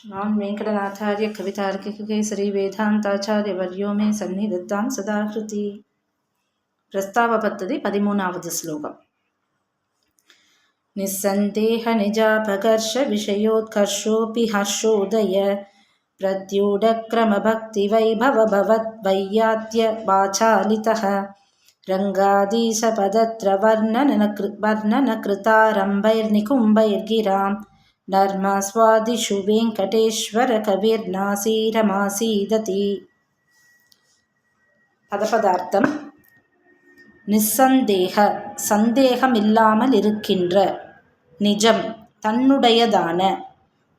श्रीमान् वेङ्कटनाथार्य कवितार्किके श्रीवेदान्ताचार्यवर्यो मे सन्निधत्तां सदाकृति ప్రస్తావపద్ధతి పదిమూనావది శ్లోకం నిస్సందేహ నిజాపకర్ష విషయోత్కర్షోపి హర్షోదయ ప్రద్యూఢక్రమభక్తి వైభవ భవద్వైయాత్య వాచాలిత రంగాదీశపదత్ర వర్ణనన వర్ణనకృతారంభైర్నికుంభైర్గిరాం நர்மஸ்வாதிஷு வெங்கடேஸ்வர கவிர் நாசீரமாசீததி. பதபதார்த்தம். நிஸ்சந்தேக சந்தேகம் இல்லாமல் இருக்கின்ற நிஜம் தன்னுடையதான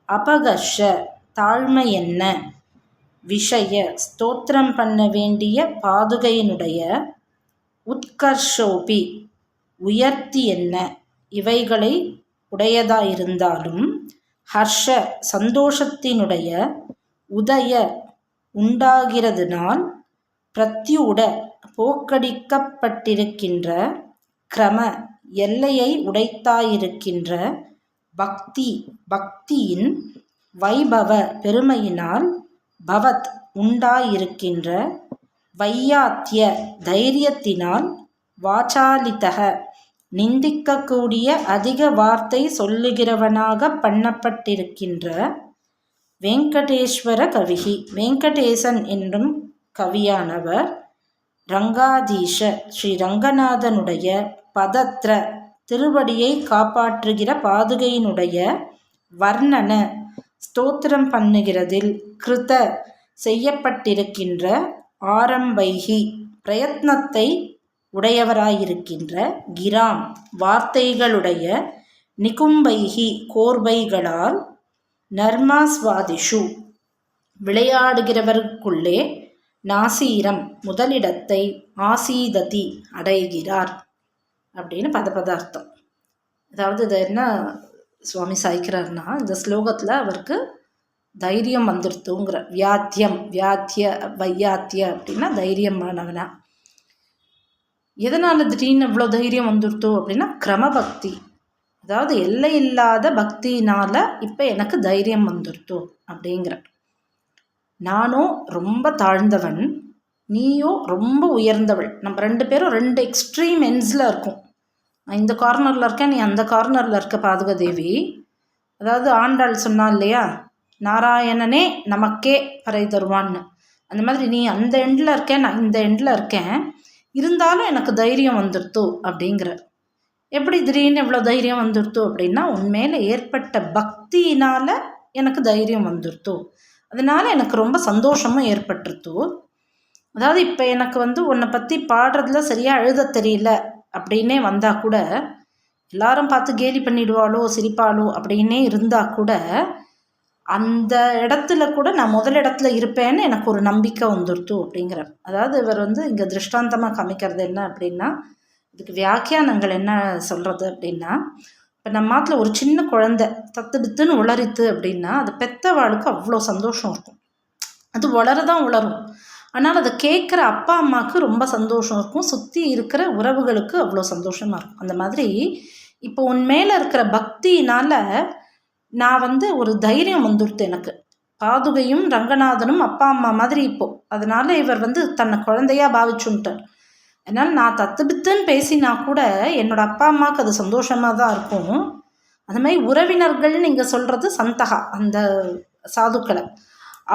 அபகர்ஷ தாழ்மை என்ன விஷய ஸ்தோத்திரம் பண்ண வேண்டிய பாதுகையினுடைய உத்கர்ஷோபி உயர்த்தி என்ன இவைகளை உடையதாயிருந்தாலும் ஹர்ஷ சந்தோஷத்தினுடைய உதய உண்டாகிறதுனால் பிரத்யூட போக்கடிக்கப்பட்டிருக்கின்ற கிரம எல்லையை உடைத்தாயிருக்கின்ற பக்தி பக்தியின் வைபவ பெருமையினால் பவத் உண்டாயிருக்கின்ற வையாத்திய தைரியத்தினால் வாச்சாலித்தக நிந்திக்கக்கூடிய அதிக வார்த்தை சொல்லுகிறவனாக பண்ணப்பட்டிருக்கின்ற வெங்கடேஸ்வர கவிகி. வெங்கடேசன் என்றும் கவியானவர் ரங்காதீஷ. ஸ்ரீ ரங்கநாதனுடைய பதத்ர திருவடியை காப்பாற்றுகிற பாதுகையினுடைய வர்ணன ஸ்தோத்திரம் பண்ணுகிறதில் கிருத செய்யப்பட்டிருக்கின்ற ஆரம்பைகி. பிரயத்னத்தை உடையவராயிருக்கின்ற கிராம். வார்த்தைகளுடைய நிகும்பைகி கோர்வைகளால் நர்மாஸ்வாதிஷு. விளையாடுகிறவருக்குள்ளே நாசீரம் முதலிடத்தை ஆசீததி அடைகிறார் அப்படின்னு பதபதார்த்தம். அதாவது இது என்ன சுவாமி சாய்க்கிறார்னா இந்த ஸ்லோகத்தில் அவருக்கு தைரியம் வந்துடுத்துங்கிற வியாத்தியம் வியாத்திய வையாத்திய அப்படின்னா தைரியமானவனா. எதனால் திடீர்னு இவ்வளோ தைரியம் வந்துடுத்தோ அப்படின்னா கிரமபக்தி. அதாவது எல்லை இல்லாத பக்தினால் இப்போ எனக்கு தைரியம் வந்துடுத்தோ அப்படிங்கிற. நானும் ரொம்ப தாழ்ந்தவன் நீயோ ரொம்ப உயர்ந்தவள். நம்ம ரெண்டு பேரும் ரெண்டு எக்ஸ்ட்ரீம் எண்ட்ஸில் இருக்கும். நான் இந்த கார்னரில் இருக்கேன் நீ அந்த கார்னரில் இருக்க பாதுகதேவி. அதாவது ஆண்டாள் சொன்னா இல்லையா? நாராயணனே நமக்கே பறை தருவான்னு. அந்த மாதிரி நீ அந்த எண்டில் இருக்கேன் நான் இந்த எண்டில் இருக்கேன். இருந்தாலும் எனக்கு தைரியம் வந்துடுத்து அப்படிங்கிற எப்படி திடீர்னு இவ்வளோ தைரியம் வந்துடுத்து அப்படின்னா உண்மையில் ஏற்பட்ட பக்தியினால் எனக்கு தைரியம் வந்துடுத்து அதனால் எனக்கு ரொம்ப சந்தோஷமும் ஏற்பட்டுருத்து. அதாவது இப்போ எனக்கு வந்து உன்னை பற்றி பாடுறதுல சரியாக எழுத தெரியல அப்படின்னே வந்தால் கூட எல்லாரும் பார்த்து கேலி பண்ணிடுவாளோ சிரிப்பாளோ அப்படின்னே இருந்தால் கூட அந்த இடத்துல கூட நான் முதல் இடத்துல இருப்பேன்னு எனக்கு ஒரு நம்பிக்கை வந்துருத்தும் அப்படிங்கிறார் அதாவது இவர் வந்து இங்கே திருஷ்டாந்தமாக காமிக்கிறது என்ன அப்படின்னா இதுக்கு வியாக்கியானங்கள் என்ன சொல்கிறது அப்படின்னா இப்போ நம்ம மாட்டில் ஒரு சின்ன குழந்த தத்துடுத்துன்னு உளறித்து அப்படின்னா அது பெத்தவாளுக்கு அவ்வளோ சந்தோஷம் இருக்கும். அது வளரதான் உளரும். ஆனால் அதை கேட்குற அப்பா அம்மாவுக்கு ரொம்ப சந்தோஷம் இருக்கும். சுற்றி இருக்கிற உறவுகளுக்கு அவ்வளோ சந்தோஷமாக இருக்கும். அந்த மாதிரி இப்போ உன் மேலே இருக்கிற பக்தினால் நான் வந்து ஒரு தைரியம் வந்துடுத்து எனக்கு. பாதுகையும் ரங்கநாதனும் அப்பா அம்மா மாதிரி இப்போது அதனால் இவர் வந்து தன்னை குழந்தையா பாவிச்சுன்ட்டார். அதனால் நான் தத்துபித்துன்னு பேசினா கூட என்னோடய அப்பா அம்மாவுக்கு அது சந்தோஷமாக தான் இருக்கும். அது மாதிரி உறவினர்கள் நீங்கள் சொல்கிறது சந்தகா அந்த சாதுக்களை.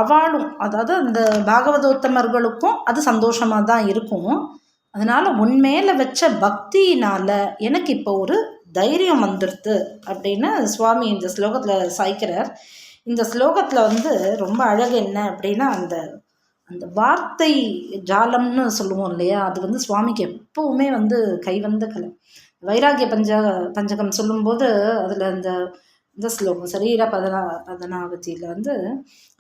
அவளும் அதாவது அந்த பாகவதோத்தமர்களுக்கும் அது சந்தோஷமாக தான் இருக்கும். அதனால் உன்மேலே வச்ச பக்தியினால் எனக்கு இப்போ ஒரு தைரியம் வந்துடுது அப்படின்னு சுவாமி இந்த ஸ்லோகத்தில் சாய்க்கிறார். இந்த ஸ்லோகத்தில் வந்து ரொம்ப அழகு என்ன அப்படின்னா அந்த அந்த வார்த்தை ஜாலம்னு சொல்லுவோம் இல்லையா? அது வந்து சுவாமிக்கு எப்போவுமே வந்து கைவந்த கலை. வைராகிய பஞ்ச பஞ்சகம் சொல்லும்போது அதில் அந்த இந்த ஸ்லோகம் சரீர பதனா பதனாவதியில் வந்து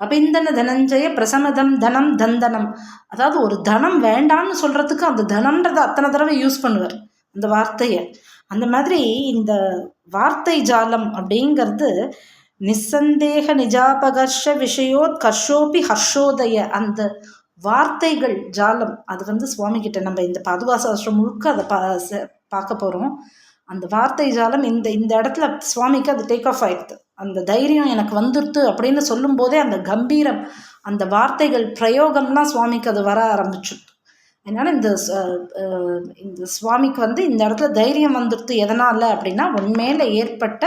அபிந்தன தனஞ்சய பிரசமதம் தனம் தந்தனம். அதாவது ஒரு தனம் வேண்டான்னு சொல்கிறதுக்கு அந்த தனம்ன்றதை அத்தனை தடவை யூஸ் பண்ணுவார் அந்த வார்த்தையை. அந்த மாதிரி இந்த வார்த்தை ஜாலம் அப்படிங்கிறது நிசந்தேக நிஜாபகர்ஷ விஷயோத் கர்ஷோபி ஹர்ஷோதய அந்த வார்த்தைகள் ஜாலம். அது வந்து சுவாமி கிட்ட நம்ம இந்த பாதுகாசாஸ்திரம் முழுக்க அதை பா பார்க்க போகிறோம் அந்த வார்த்தை ஜாலம் இந்த இந்த இடத்துல சுவாமிக்கு அது டேக் ஆஃப் ஆயிடுது. அந்த தைரியம் எனக்கு வந்துடுத்து அப்படின்னு சொல்லும்போதே அந்த கம்பீரம் அந்த வார்த்தைகள் பிரயோகம்லாம் சுவாமிக்கு அது வர ஆரம்பிச்சு அதனால் இந்த இந்த சுவாமிக்கு வந்து இந்த இடத்துல தைரியம் வந்துடுத்து எதனால் அப்படின்னா உண்மையில் ஏற்பட்ட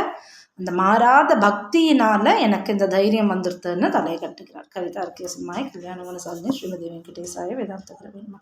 அந்த மாறாத பக்தியினால் எனக்கு இந்த தைரியம் வந்துடுத்துன்னு தலையை கட்டுகிறார். கவிதா அர்க்கிய சிம்மாய் கல்யாண சாதனை ஸ்ரீமதி வெங்கடேசாய வேதாந்த பிரவீன்